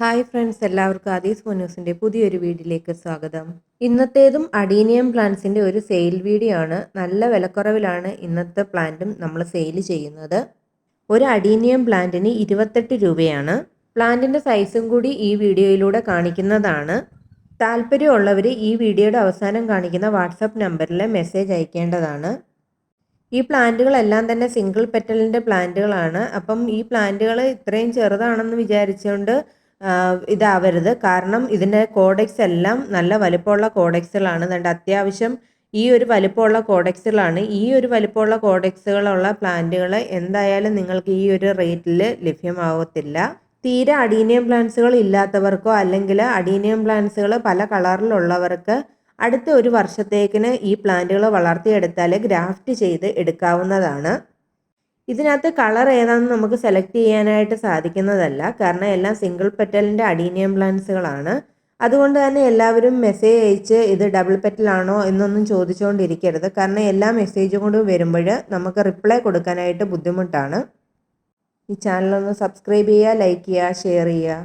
Hi friends എല്ലാവർക്കും ആദീസ് മോനൂസിന്റെ പുതിയൊരു വീഡിയോയിലേക്ക് സ്വാഗതം. ഇന്നത്തേതും അഡീനിയം പ്ലാന്റ്സിന്റെ ഒരു സെയിൽ വീഡിയോ ആണ്. നല്ല വിലക്കുറവിലാണ് ഇന്നത്തെ പ്ലാന്റും നമ്മൾ സെയിൽ ചെയ്യുന്നത്. ഒരു അഡീനിയം പ്ലാന്റിന് ഇരുപത്തെട്ട് രൂപയാണ്. പ്ലാന്റിന്റെ സൈസും കൂടി ഈ വീഡിയോയിലൂടെ കാണിക്കുന്നതാണ്. താല്പര്യമുള്ളവർ ഈ വീഡിയോയുടെ അവസാനം കാണിക്കുന്ന വാട്സപ്പ് നമ്പറിൽ മെസ്സേജ് അയക്കേണ്ടതാണ്. ഈ പ്ലാന്റുകളെല്ലാം തന്നെ സിംഗിൾ പെറ്റലിന്റെ പ്ലാന്റുകളാണ്. അപ്പം ഈ പ്ലാന്റുകൾ ഇത്രയും ചെറുതാണെന്ന് വിചാരിച്ചുകൊണ്ട് ഇതാവരുത്. കാരണം ഇതിന്റെ കോഡെക്സ് എല്ലാം നല്ല വലിപ്പമുള്ള കോഡെക്സുകളാണ്. അതുകൊണ്ട് അത്യാവശ്യം ഈ ഒരു വലിപ്പമുള്ള കോഡെക്സുകളാണ്. ഈ ഒരു വലിപ്പമുള്ള കോഡെക്സുകളുള്ള പ്ലാന്റുകൾ എന്തായാലും നിങ്ങൾക്ക് ഈ ഒരു റേറ്റിൽ ലഭ്യമാവത്തില്ല. തീരെ അഡീനിയം പ്ലാന്റ്സുകൾ ഇല്ലാത്തവർക്കോ അല്ലെങ്കിൽ അഡീനിയം പ്ലാന്റ്സുകൾ പല കളറിലുള്ളവർക്ക് അടുത്ത ഒരു വർഷത്തേക്കിന് ഈ പ്ലാന്റുകൾ വളർത്തിയെടുത്താൽ ഗ്രാഫ്റ്റ് ചെയ്ത് എടുക്കാവുന്നതാണ്. ഇതിനകത്ത് കളർ ഏതാണെന്ന് നമുക്ക് സെലക്ട് ചെയ്യാനായിട്ട് സാധിക്കുന്നതല്ല. കാരണം എല്ലാം സിംഗിൾ പെറ്റലിന്റെ അഡീനിയം പ്ലാന്റ്സുകളാണ്. അതുകൊണ്ട് തന്നെ എല്ലാവരും മെസ്സേജ് അയച്ച് ഇത് ഡബിൾ പെറ്റലാണോ എന്നൊന്നും ചോദിച്ചുകൊണ്ടിരിക്കരുത് കാരണം എല്ലാ മെസ്സേജും കൊണ്ട് വരുമ്പോൾ നമുക്ക് റിപ്ലൈ കൊടുക്കാനായിട്ട് ബുദ്ധിമുട്ടാണ്. ഈ ചാനലൊന്ന് സബ്സ്ക്രൈബ് ചെയ്യുക ലൈക്ക് ചെയ്യുക ഷെയർ ചെയ്യുക.